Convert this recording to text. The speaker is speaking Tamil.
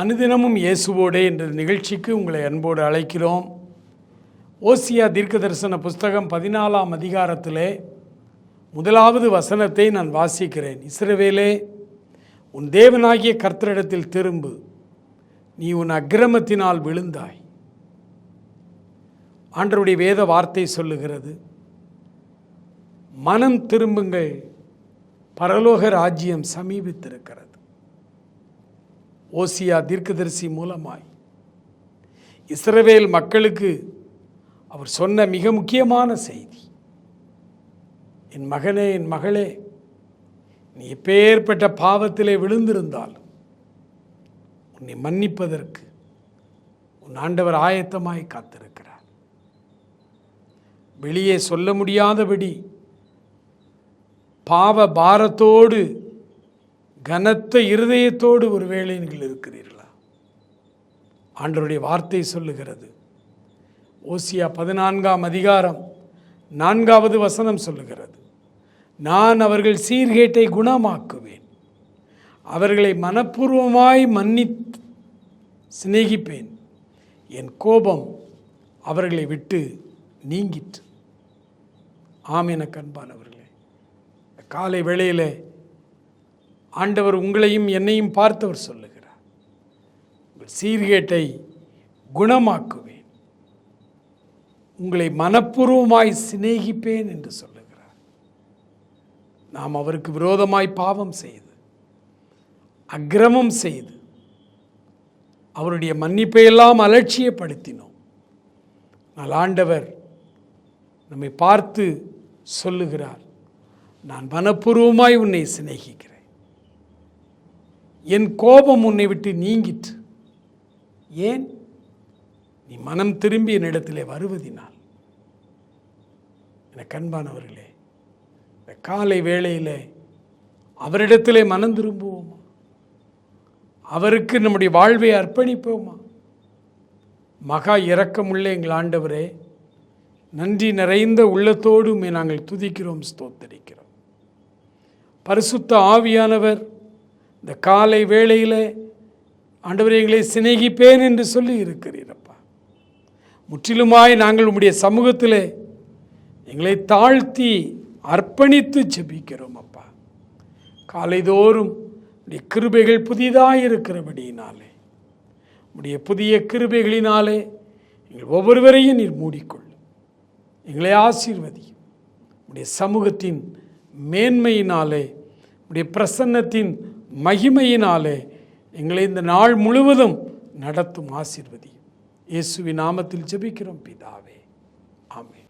அனுதினமும் இயேசுவோடே என்ற நிகழ்ச்சிக்கு உங்களை அன்போடு அழைக்கிறோம். ஓசியா தீர்க்க தரிசன புஸ்தகம் பதினாலாம் அதிகாரத்திலே முதலாவது வசனத்தை நான் வாசிக்கிறேன். இஸ்ரவேலே உன் தேவனாகிய கர்த்தரிடத்தில் திரும்பு. நீ உன் அக்கிரமத்தினால் விழுந்தாய். ஆண்டருடைய வேத வார்த்தை சொல்லுகிறது மனம் திரும்புங்கள் பரலோக ராஜ்யம் சமீபித்திருக்கிறது. ஓசியா தீர்க்கதரிசி மூலமாய். இஸ்ரவேல் மக்களுக்கு அவர் சொன்ன மிக முக்கியமான செய்தி. என் மகனே என் மகளே நீ எப்பேற்பட்ட பாவத்திலே விழுந்திருந்தால் உன்னை மன்னிப்பதற்கு உன் ஆண்டவர் ஆயத்தமாய் காத்திருக்கிறார். வெளியே சொல்ல முடியாதபடி பாவ பாரத்தோடு கனத்த இருதயத்தோடு ஒருவேளை நீங்கள் இருக்கிறீர்களா? ஆண்டருடைய வார்த்தை சொல்லுகிறது. ஓசியா பதினான்காம் அதிகாரம் நான்காவது வசனம் சொல்லுகிறது. நான் அவர்கள் சீர்கேட்டை குணமாக்குவேன். அவர்களை மனப்பூர்வமாய் மன்னி சிநேகிப்பேன். என் கோபம் அவர்களை விட்டு நீங்கிற்று. ஆம் என கண்பானவர்களே காலை வேளையிலே ஆண்டவர் உங்களையும் என்னையும் பார்த்தவர் சொல்லுகிறார். உங்கள் சீர்கேட்டை குணமாக்குவேன். உங்களை மனப்பூர்வமாய் சிநேகிப்பேன் என்று சொல்லுகிறார். நாம் அவருக்கு விரோதமாய் பாவம் செய்து அக்கிரமம் செய்து அவருடைய மன்னிப்பை எல்லாம் அலட்சியப்படுத்தினோம். ஆனால் ஆண்டவர் நம்மை பார்த்து சொல்லுகிறார் நான் மனப்பூர்வமாய் உன்னை சிநேகிக்கிறேன். என் கோபம் உன்னை விட்டு நீங்கிற்று. ஏன்? நீ மனம் திரும்பி என்னிடத்திலே வருவதினால். என கண்பானவர்களே இந்த காலை வேளையிலே அவரிடத்திலே மனம் திரும்புவோமா? அவருக்கு நம்முடைய வாழ்வை அர்ப்பணிப்போமா? மகா இரக்கமுள்ள எங்கள் ஆண்டவரே நன்றி நிறைந்த உள்ளத்தோடுமே நாங்கள் துதிக்கிறோம் ஸ்தோத்தரிக்கிறோம். பரிசுத்த ஆவியானவர் இந்த காலை வேளையில் ஆண்டவர் எங்களை சிநேகிப்பேன் என்று சொல்லி இருக்கிறீரப்பா முற்றிலுமாய் நாங்கள் உம்முடைய சமூகத்தில் எங்களை தாழ்த்தி அர்ப்பணித்து ஜெபிக்கிறோம் அப்பா. காலைதோறும் உடைய கிருபைகள் புதிதாக இருக்கிறபடியினாலே உடைய புதிய கிருபைகளினாலே எங்கள் ஒவ்வொருவரையும் நீர் மூடிக்கொள்ளும் எங்களை ஆசீர்வதியும். உடைய சமூகத்தின் மேன்மையினாலே உடைய பிரசன்னத்தின் மகிமையினாலே எங்களை இந்த நாள் முழுவதும் நடத்தும் ஆசிர்வதி. இயேசுவி நாமத்தில் ஜெபிக்கிறோம் பிதாவே. ஆமே